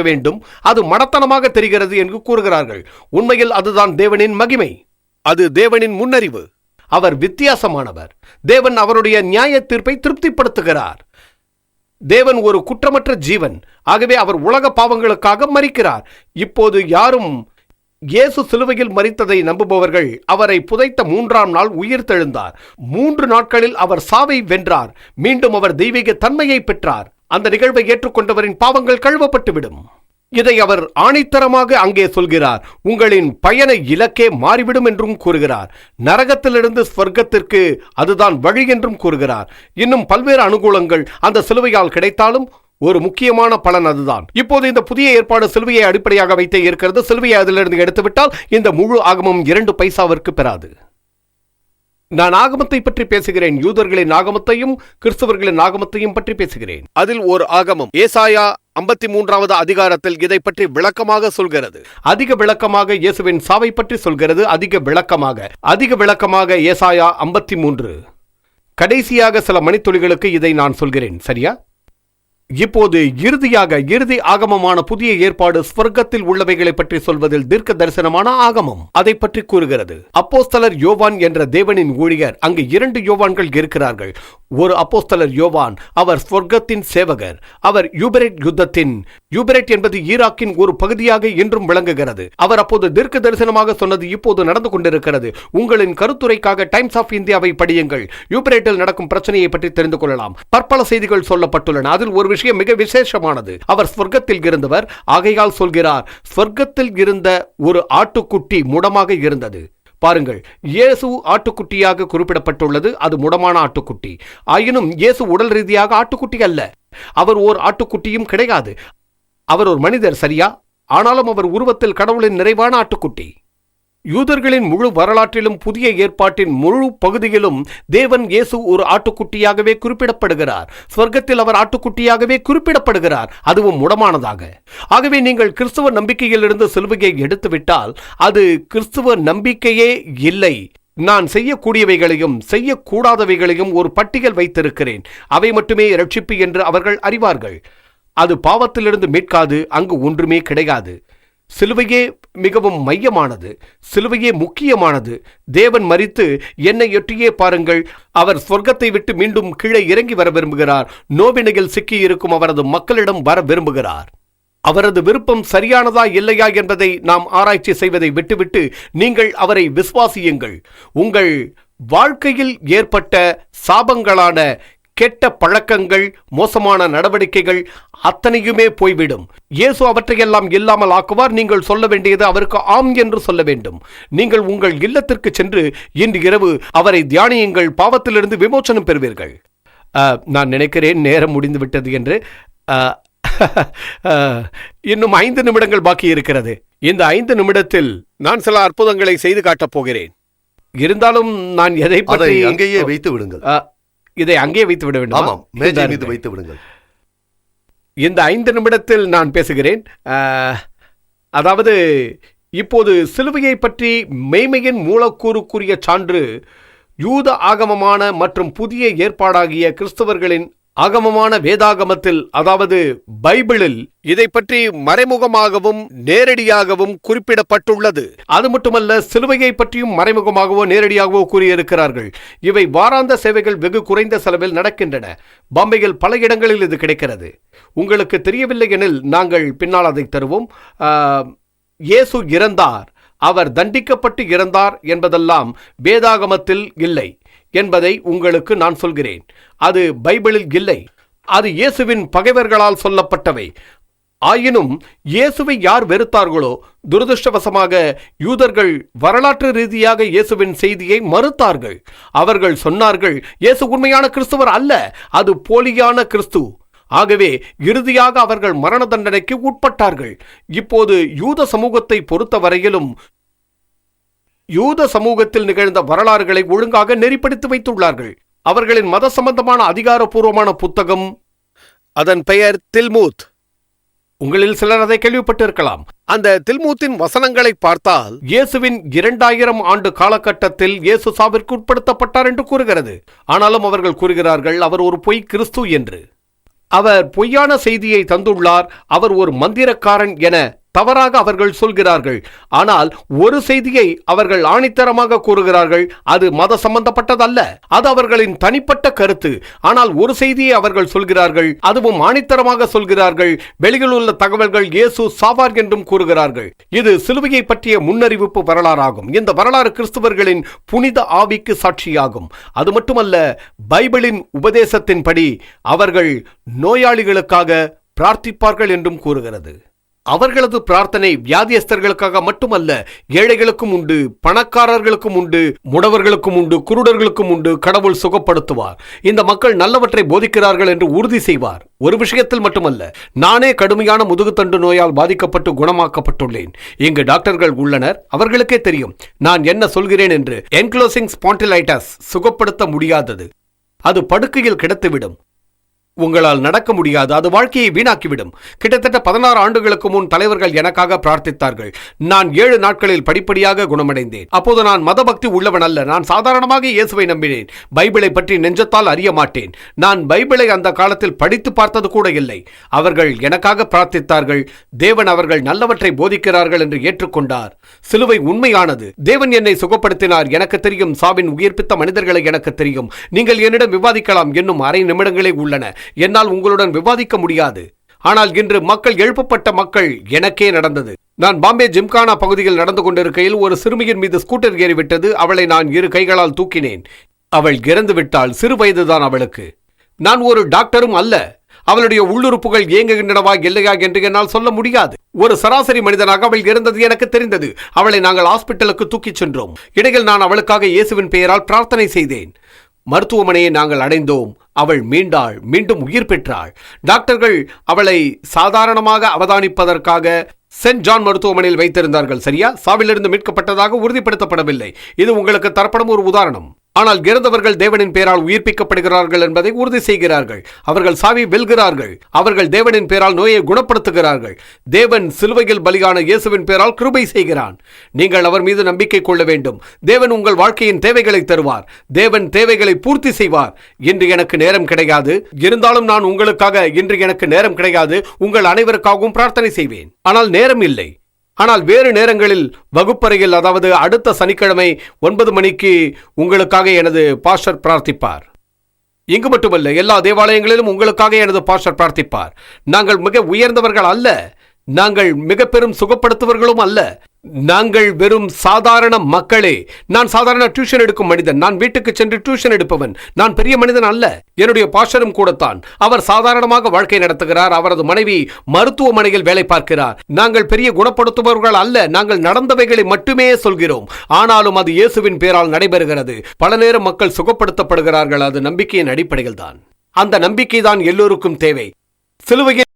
வேண்டும். அது மடத்தனமாக தெரிகிறது என்று கூறுகிறார்கள். உண்மையில் அதுதான் தேவனின் மகிமை. அது தேவனின் முன்னறிவு. அவர் வித்தியாசமானவர். தேவன் அவருடைய நியாய தீர்ப்பை திருப்திப்படுத்துகிறார். தேவன் ஒரு குற்றமற்ற ஜீவன். ஆகவே அவர் உலக பாவங்களுக்காக மறிக்கிறார் இப்போது யாரும் இயேசு சிலுவையில் மறித்ததை நம்புபவர்கள் அவரை புதைத்த மூன்றாம் நாள் உயிர் தெழுந்தார். மூன்று நாட்களில் அவர் சாவை வென்றார். மீண்டும் அவர் தெய்வீக தன்மையை பெற்றார். அந்த நிகழ்வை ஏற்றுக்கொண்டவரின் பாவங்கள் கழுவப்பட்டுவிடும். இதை அவர் ஆணித்தரமாக அங்கே சொல்கிறார். உங்களின் பயண இலக்கே மாறிவிடும் என்றும் கூறுகிறார். நரகத்திலிருந்து ஸ்வர்க்கத்திற்கு அதுதான் வழி என்றும் கூறுகிறார். இன்னும் பல்வேறு அனுகூலங்கள் அந்த சிலுவையால் கிடைத்தாலும் ஒரு முக்கியமான பலன் அதுதான். இப்போது இந்த புதிய ஏற்பாடு சிலுவையை அடிப்படையாக வைத்தே இருக்கிறது. சிலுவையை அதிலிருந்து எடுத்துவிட்டால் இந்த முழு ஆகமும் இரண்டு பைசாவிற்கு பெறாது. நான் ஆகமத்தை பற்றி பேசுகிறேன். யூதர்களின் ஆகமத்தையும் கிறிஸ்தவர்களின் ஆகமத்தையும் பற்றி பேசுகிறேன். அதில் ஒரு ஆகமம். ஏசாயா ஐம்பத்தி மூன்றாவது அதிகாரத்தில் இதை பற்றி விளக்கமாக சொல்கிறது. அதிக விளக்கமாக இயேசுவின் சாவை பற்றி சொல்கிறது. அதிக விளக்கமாக. அதிக விளக்கமாக ஏசாயா ஐம்பத்தி மூன்று கடைசியாக சில மணித்துளிகளுக்கு இதை நான் சொல்கிறேன். சரியா? இப்போது இறுதியாக இறுதி ஆகமமான புதிய ஏற்பாடு ஸ்வர்க்கத்தில் உள்ளவைகளை பற்றி சொல்வதில் தீர்க்க தரிசனமான ஆகமம். அதை பற்றி கூறுகிறது. அப்போஸ்தலர் யோவான் என்ற தேவனின் ஊழியர் அங்கு இரண்டு யோவான்கள் இருக்கிறார்கள். ஒரு அப்போஸ்தலர் யோவான் அவர் ஸ்வர்க்கத்தின் சேவகர். அவர் யூபரேட் யுத்தத்தின் யூபரேட் என்பது ஈராக்கின் ஒரு பகுதியாக இன்றும் விளங்குகிறது. அவர் அப்போது தீர்க்க தரிசனமாக சொன்னது இப்போது நடந்து கொண்டிருக்கிறது. உங்களின் கருத்துரைக்காக டைம்ஸ் ஆஃப் இந்தியாவை படியுங்கள். யூபரேட்டில் நடக்கும் பிரச்சனையை பற்றி தெரிந்து கொள்ளலாம். பற்பல செய்திகள் சொல்லப்பட்டுள்ளன. அதில் ஒரு விஷயம் மிக விசேஷமானது. அவர் ஸ்வர்க்கத்தில் இருந்தவர் ஆகையால் சொல்கிறார் ஸ்வர்க்கத்தில் இருந்த ஒரு ஆட்டுக்குட்டி முடமாக இருந்தது. பாருங்கள் இயேசு ஆட்டுக்குட்டியாக குறிப்பிடப்பட்டுள்ளது அது முடமான ஆட்டுக்குட்டி. ஆயினும் இயேசு உடல் ரீதியாக ஆட்டுக்குட்டி அல்ல. அவர் ஓர் ஆட்டுக்குட்டியும் கிடையாது. அவர் ஒரு மனிதர் சரியா? ஆனாலும் அவர் உருவத்தில் கடவுளின் நிறைவான ஆட்டுக்குட்டி. யூதர்களின் முழு வரலாற்றிலும் புதிய ஏற்பாட்டின் முழு பகுதியிலும் தேவன் இயேசு ஒரு ஆட்டுக்குட்டியாகவே குறிப்பிடப்படுகிறார். ஸ்வர்க்கத்தில் அவர் ஆட்டுக்குட்டியாகவே குறிப்பிடப்படுகிறார். அதுவும் முடமானதாக. ஆகவே நீங்கள் கிறிஸ்துவ நம்பிக்கையிலிருந்து சிலுவையை எடுத்துவிட்டால் அது கிறிஸ்துவ நம்பிக்கையே இல்லை. நான் செய்யக்கூடியவைகளையும் செய்யக்கூடாதவைகளையும் ஒரு பட்டியல் வைத்திருக்கிறேன். அவை மட்டுமே ரட்சிப்பு என்று அவர்கள் அறிவார்கள். அது பாவத்திலிருந்து மீட்காது அங்கு ஒன்றுமே கிடையாது. சிலுவையே மிகவும் மையமானது சிலுவையே முக்கியமானது. தேவன் மறித்து என்னை எட்டியே பாருங்கள். அவர் சொர்க்கத்தை விட்டு மீண்டும் கீழே இறங்கி வர விரும்புகிறார். நோவினையில் சிக்கியிருக்கும் அவரது மக்களிடம் வர விரும்புகிறார். அவரது விருப்பம் சரியானதா இல்லையா என்பதை நாம் ஆராய்ச்சி செய்வதை விட்டுவிட்டு நீங்கள் அவரை விசுவாசியுங்கள். உங்கள் வாழ்க்கையில் ஏற்பட்ட சாபங்களான கெட்ட பழக்கங்கள் மோசமான நடவடிக்கைகள் அத்தனையுமே போய்விடும். இயேசு அவற்றையெல்லாம் இல்லாமல் ஆக்குவார். நீங்கள் சொல்ல வேண்டியது அவருக்கு ஆம் என்று சொல்ல வேண்டும். நீங்கள் உங்கள் இல்லத்திற்கு சென்று இன்று இரவு அவரை தியானியுங்கள். பாவத்திலிருந்து விமோசனம் பெறுவீர்கள். நான் நினைக்கிறேன் நேரம் முடிந்து விட்டது என்று இன்னும் ஐந்து நிமிடங்கள் பாக்கி இருக்கிறது. இந்த ஐந்து நிமிடத்தில் நான் சில அற்புதங்களை செய்து காட்டப் போகிறேன். இருந்தாலும் நான் எதை பற்றி அங்கேயே வைத்து விடுங்கள். இதை அங்கே வைத்து விட வேண்டும்? ஆமாம் மேஜை மீது வைத்து விடுங்கள். இந்த ஐந்து நிமிடத்தில் நான் பேசுகிறேன். அதாவது இப்போது சிலுவையை பற்றி மெய்மையின் மூலக்கூறுக்குரிய சான்று யூத ஆகமமான மற்றும் புதிய ஏற்பாடாகிய கிறிஸ்தவர்களின் ஆகமமான வேதாகமத்தில் அதாவது பைபிளில் இதை பற்றி மறைமுகமாகவும் நேரடியாகவும் குறிப்பிடப்பட்டுள்ளது. அது மட்டுமல்ல சிலுவையை பற்றியும் மறைமுகமாகவோ நேரடியாகவோ கூறியிருக்கிறார்கள். இவை வாராந்த சேவைகள் வெகு குறைந்த செலவில் நடக்கின்றன. பம்பையில் பல இடங்களில் இது கிடைக்கிறது. உங்களுக்கு தெரியவில்லை எனில் நாங்கள் பின்னால் அதை தருவோம். இயேசு இறந்தார். அவர் தண்டிக்கப்பட்டு இறந்தார் என்பதெல்லாம் வேதாகமத்தில் இல்லை. என்பதை உங்களுக்கு நான் சொல்கிறேன். அது பைபிளில் இல்லை. அது இயேசுவின் பகைவர்களால் சொல்லப்பட்டவை. ஆயினும் இயேசுவை யார் வெறுத்தார்களோ துரதிருஷ்டவசமாக யூதர்கள் வரலாற்று ரீதியாக இயேசுவின் செய்தியை மறுத்தார்கள். அவர்கள் சொன்னார்கள் இயேசு உண்மையான கிறிஸ்துவர் அல்ல அது போலியான கிறிஸ்து. ஆகவே இறுதியாக அவர்கள் மரண தண்டனைக்கு உட்பட்டார்கள். இப்போது யூத சமூகத்தை பொறுத்தவரையிலும் யூத சமூகத்தில் நிகழ்ந்த வரலாறுகளை ஒழுங்காக நெறிப்படுத்தி வைத்துள்ளார்கள். அவர்களின் மத சம்பந்தமான அதிகாரப்பூர்வமான புத்தகம் அதன் பெயர் தில்மூத். உங்களில் சிலர் அதை கேள்விப்பட்டிருக்கலாம். அந்த தில்மூத்தின் வசனங்களை பார்த்தால் இயேசுவின் இரண்டாயிரம் ஆண்டு காலகட்டத்தில் இயேசு சாவிற்கு உட்படுத்தப்பட்டார் என்று கூறுகிறது. ஆனாலும் அவர்கள் கூறுகிறார்கள் அவர் ஒரு பொய் கிறிஸ்து என்று. அவர் பொய்யான செய்தியை தந்துள்ளார் அவர் ஒரு மந்திரக்காரன் என தவறாக அவர்கள் சொல்கிறார்கள். ஆனால் ஒரு செய்தியை அவர்கள் ஆணித்தரமாக கூறுகிறார்கள் அது மத சம்பந்தப்பட்டதல்ல. அது அவர்களின் தனிப்பட்ட கருத்து. ஆனால் ஒரு செய்தியை அவர்கள் சொல்கிறார்கள் அதுவும் ஆணித்தரமாக சொல்கிறார்கள். வெளியில் உள்ள தகவல்கள் இயேசு சாவார் என்றும் கூறுகிறார்கள். இது சிலுவையை பற்றிய முன்னறிவிப்பு வரலாறாகும். இந்த வரலாறு கிறிஸ்தவர்களின் புனித ஆவிக்கு சாட்சியாகும். அது மட்டுமல்ல பைபிளின் உபதேசத்தின்படி அவர்கள் நோயாளிகளுக்காக பிரார்த்திப்பார்கள் என்றும் கூறுகிறது. அவர்களது பிரார்த்தனை வியாதியஸ்தர்களுக்காக மட்டுமல்ல ஏழைகளுக்கும் உண்டு பணக்காரர்களுக்கும் உண்டு முடவர்களுக்கும் உண்டு குருடர்களுக்கும் உண்டு கடவுள் சுகப்படுத்துவார். இந்த மக்கள் நல்லவற்றை போதிக்கிறார்கள் என்று உறுதி செய்வார். ஒரு விஷயத்தில் மட்டுமல்ல நானே கடுமையான முதுகுத்தண்டு நோயால் பாதிக்கப்பட்டு குணமாக்கப்பட்டுள்ளேன். இங்கு டாக்டர்கள் உள்ளனர். அவர்களுக்கே தெரியும் நான் என்ன சொல்கிறேன் என்று என்க்ளோசிங் ஸ்பாண்டிலைட்டஸ் சுகப்படுத்த முடியாதது. அது படுக்கையில் கிடத்துவிடும். உங்களால் நடக்க முடியாது அது வாழ்க்கையை வீணாக்கிவிடும். கிட்டத்தட்ட பதினாறு ஆண்டுகளுக்கு முன் தலைவர்கள் எனக்காக பிரார்த்தித்தார்கள். நான் ஏழு நாட்களில் படிப்படியாக குணமடைந்தேன். அப்போது நான் மதபக்தி உள்ளவன் அல்ல நான் சாதாரணமாக இயேசுவை நம்பினேன். பைபிளை பற்றி நெஞ்சத்தால் அறிய மாட்டேன். நான் பைபிளை அந்த காலத்தில் படித்து பார்த்தது கூட இல்லை. அவர்கள் எனக்காக பிரார்த்தித்தார்கள். தேவன் அவர்கள் நல்லவற்றை போதிக்கிறார்கள் என்று ஏற்றுக்கொண்டார். சிலுவை உண்மையானது. தேவன் என்னை சுகப்படுத்தினார். எனக்கு தெரியும் சாவின் உயிர்ப்பித்த மனிதர்களை எனக்கு தெரியும். நீங்கள் என்னிடம் விவாதிக்கலாம் என்னும் அரை நிமிடங்களே உள்ளன. என்னால் உங்களுடன் விவாதிக்க முடியாது. ஆனால் இன்று மக்கள் எழுப்பப்பட்ட மக்கள் எனக்கே நடந்தது. நான் பாம்பே ஜிம்கானா பகுதியில் நடந்து கொண்டிருக்கையில் ஒரு சிறுமியின் மீது ஸ்கூட்டர் ஏறிவிட்டது. அவளை நான் இரு கைகளால் தூக்கினேன். அவள் இறந்து விட்டால் சிறு வயதுதான் அவளுக்கு. நான் ஒரு டாக்டரும் அல்ல. அவளுடைய உள்ளுறுப்புகள் இயங்குகின்றனவா இல்லையா என்று என்னால் சொல்ல முடியாது. ஒரு சராசரி மனிதனாக அவள் இருந்தது எனக்கு தெரிந்தது. அவளை நாங்கள் ஹாஸ்பிட்டலுக்கு தூக்கிச் சென்றோம். இடையில் நான் அவளுக்காக இயேசுவின் பெயரால் பிரார்த்தனை செய்தேன். மருத்துவமனையை நாங்கள் அடைந்தோம். அவள் மீண்டாள் மீண்டும் உயிர் பெற்றாள். டாக்டர்கள் அவளை சாதாரணமாக அவதானிப்பதற்காக சென்ட் ஜான் மருத்துவமனையில் வைத்திருந்தார்கள் சரியா? சாவிலிருந்து மீட்கப்பட்டதாக உறுதிப்படுத்தப்படவில்லை. இது உங்களுக்கு தரப்படும் ஒரு உதாரணம். ஆனால் இறந்தவர்கள் தேவனின் பெயரால் உயிர்ப்பிக்கப்படுகிறார்கள் என்பதை உறுதி செய்கிறார்கள். அவர்கள் சாவி வெல்கிறார்கள். அவர்கள் தேவனின் பெயரால் நோயை குணப்படுத்துகிறார்கள். தேவன் சிலுவையில் பலியான இயேசுவின் பெயரால் கிருபை செய்கிறான். நீங்கள் அவர் மீது நம்பிக்கை கொள்ள வேண்டும். தேவன் உங்கள் வாழ்க்கையின் தேவைகளை தருவார். தேவன் தேவைகளை பூர்த்தி செய்வார். இன்று எனக்கு நேரம் கிடையாது. இருந்தாலும் நான் உங்களுக்காக இன்று எனக்கு நேரம் கிடையாது. உங்கள் அனைவருக்காகவும் பிரார்த்தனை செய்வேன். ஆனால் நேரம் இல்லை. ஆனால் வேறு நேரங்களில் வகுப்பறையில் அதாவது அடுத்த சனிக்கிழமை ஒன்பது மணிக்கு உங்களுக்காக எனது பாஸ்டர் பிரார்த்திப்பார். இங்கு மட்டுமல்ல எல்லா தேவாலயங்களிலும் உங்களுக்காக எனது பாஸ்டர் பிரார்த்திப்பார். நாங்கள் மிக உயர்ந்தவர்கள் அல்ல நாங்கள் மிக பெரும் சுகப்படுத்துவர்களும் அல்ல. நாங்கள் வெறும் சாதாரண மக்களே. நான் சாதாரண டியூஷன் எடுக்கும் மனிதன். நான் வீட்டுக்கு சென்று டியூஷன் எடுப்பவன். நான் பெரிய மனிதன் அல்ல. என்னுடைய பாஷரும் கூடத்தான். அவர் சாதாரணமாக வாழ்க்கை நடத்துகிறார். அவரது மனைவி மருத்துவமனையில் வேலை பார்க்கிறார். நாங்கள் பெரிய குணப்படுத்துபவர்கள் அல்ல. நாங்கள் நடந்தவைகளை மட்டுமே சொல்கிறோம். ஆனாலும் அது இயேசுவின் பேரால் நடைபெறுகிறது. பல நேரம் மக்கள் சுகப்படுத்தப்படுகிறார்கள். அது நம்பிக்கையின் அடிப்படையில் தான் அந்த நம்பிக்கை தான் எல்லோருக்கும் தேவை. சிலுவையில்